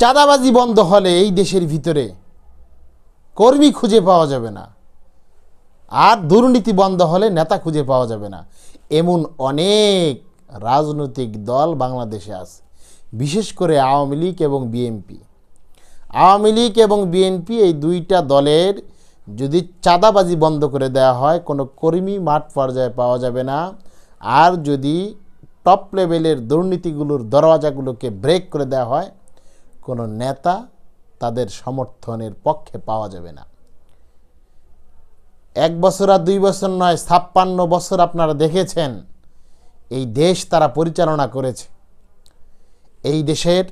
চাঁদাবাজি বন্ধ হলে এই দেশের ভিতরে কর্মী খুঁজে পাওয়া যাবে না। আর দুর্নীতি বন্ধ হলে নেতা খুঁজে পাওয়া যাবে না। এমন অনেক রাজনৈতিক দল বাংলাদেশে আছে, বিশেষ করে আওয়ামী লীগ এবং বিএনপি। আওয়ামী লীগ এবং বিএনপি এই দুইটা দলের যদি চাঁদাবাজি বন্ধ করে দেওয়া হয়, কোনো কর্মী মাঠ পর্যায়ে পাওয়া যাবে না। আর যদি টপ লেভেলের দুর্নীতিগুলোর দরওয়াজাগুলোকে ব্রেক করে দেওয়া হয় কোনো নেতা তাদের সমর্থনের পক্ষে পাওয়া যাবে না। এক বছর আর দুই বছর নয়, ছাপ্পান্ন বছর আপনারা দেখেছেন, এই দেশ তারা পরিচালনা করেছে। এই দেশের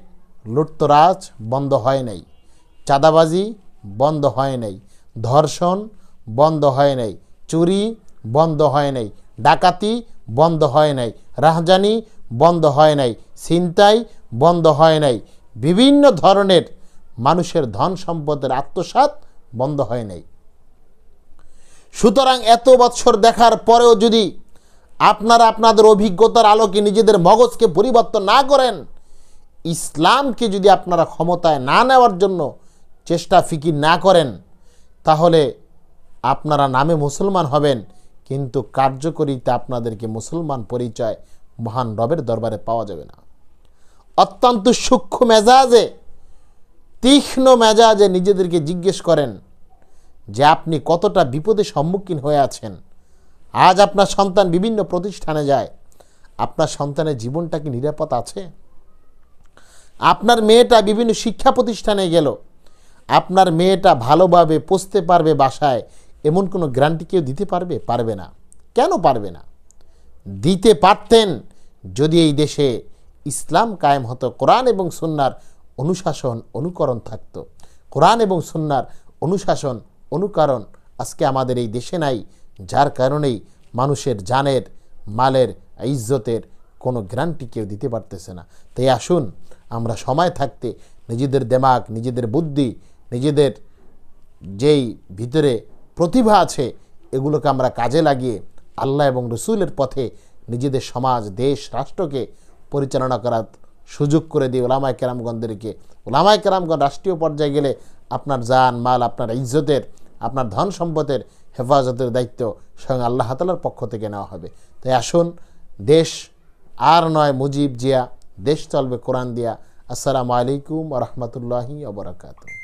লুটতরাজ বন্ধ হয় নাই, চাঁদাবাজি বন্ধ হয় নাই, ধর্ষণ বন্ধ হয় নাই, চুরি বন্ধ হয় নাই, ডাকাতি বন্ধ হয় নাই, রাহজানি বন্ধ হয় নাই, ছিনতাই বন্ধ হয় নাই বিভিন্ন ধরনের মানুষের ধন সম্পদের আত্মসাৎ বন্ধ হয় নাই। সুতরাং এত বৎসর দেখার পরেও যদি আপনারা আপনাদের অভিজ্ঞতার আলোকে নিজেদের মগজকে পরিবর্তন না করেন, ইসলামকে যদি আপনারা ক্ষমতায় না নেওয়ার জন্য চেষ্টা ফিকির না করেন, তাহলে আপনারা নামে মুসলমান হবেন, কিন্তু কার্যকরীতে আপনাদেরকে মুসলমান পরিচয় মহান রবের দরবারে পাওয়া যাবে না। অত্যন্ত সূক্ষ্ম মেজাজে, তীক্ষ্ণ মেজাজে নিজেদেরকে জিজ্ঞেস করেন যে আপনি কতটা বিপদের সম্মুখীন হয়ে আছেন। আজ আপনার সন্তান বিভিন্ন প্রতিষ্ঠানে যায়। আপনার সন্তানের জীবনটা কি নিরাপদ আছে? আপনার মেয়েটা বিভিন্ন শিক্ষা প্রতিষ্ঠানে গেল। আপনার মেয়েটা ভালোভাবে পৌঁছতে পারবে বাসায়, এমন কোনো গ্যারান্টি কেউ দিতে পারবে? পারবে না। কেন পারবে না? দিতে পারতেন যদি এই দেশে ইসলাম কায়েম হতো, কোরআন এবং সুন্নার অনুশাসন, অনুকরণ থাকতো। কোরআন এবং সুন্নার অনুশাসন, অনুকরণ আজকে আমাদের এই দেশে নাই, যার কারণেই মানুষের জানের, মালের, ইজ্জতের কোনো গ্যারান্টি কেউ দিতে পারতেছে না। তাই আসুন, আমরা সময় থাকতে নিজেদের দেমাগ, নিজেদের বুদ্ধি, নিজেদের যেই ভিতরে প্রতিভা আছে, এগুলোকে আমরা কাজে লাগিয়ে আল্লাহ এবং রসুলের পথে নিজেদের সমাজ, দেশ, রাষ্ট্রকে পরিচালনা করার সুযোগ করে দিয়ে ওলামায় কেরামগঞ্জদেরকে ওলামায় কেরামগঞ্জ রাষ্ট্রীয় পর্যায়ে গেলে আপনার জান, মাল, আপনার ইজ্জতের, আপনার ধন সম্পদের হেফাজতের দায়িত্ব স্বয়ং আল্লাহ তালার পক্ষ থেকে নেওয়া হবে। তাই আসুন, দেশ আর নয় মুজিব জিয়া, দেশ চলবে কোরআন দিয়া। আসসালামু আলাইকুম রহমতুল্লাহি ওবরাকাতু